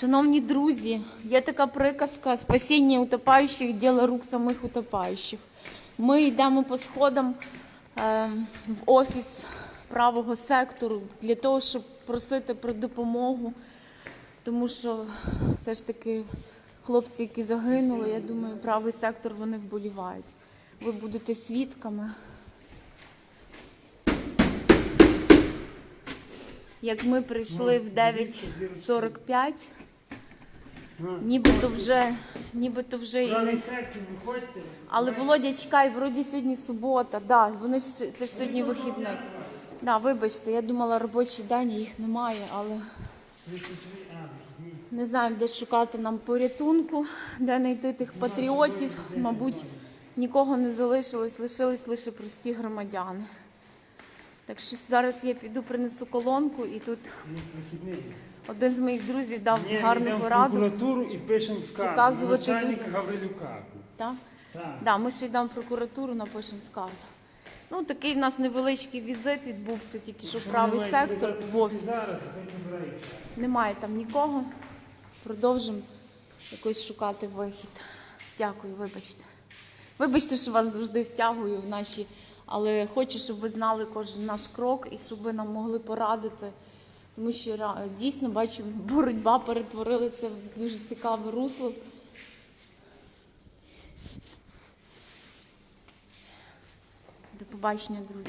Шановні друзі, є така приказка спасіння утопаючих діло рук самих утопаючих. Ми йдемо по сходам е, в офіс правого сектору для того, щоб просити про допомогу, тому що все ж таки хлопці, які загинули, я думаю, правий сектор вони вболівають. Ви будете свідками. Як ми прийшли в 9.45, нібито вже, нібито вже і. Але Володя, чекай, вроді сьогодні субота, да, вони ж це ж сьогодні вихідний. Да, вибачте, я думала робочий день, їх немає, але не знаємо, де шукати нам порятунку, де знайти тих патріотів. Мабуть, нікого не залишилось, лишились лише прості громадяни. Так що зараз я піду принесу колонку і тут один з моїх друзів дав Ні, гарну в пораду. прокуратуру і пишемо скаргу. Показувати Начальника людям. Гаврилюка. Так? Так. Да, ми ще йдемо в прокуратуру, напишемо скаргу. Ну, такий в нас невеличкий візит відбувся тільки що правий Ви маєте сектор в офіс. Зараз, хай набирається. Немає там нікого. Продовжимо якось шукати вихід. Дякую, вибачте. Вибачте, що вас завжди втягую в наші, але хочу, щоб ви знали кожен наш крок і щоб ви нам могли порадити. Тому що дійсно бачу, боротьба перетворилася в дуже цікаве русло. До побачення, друзі.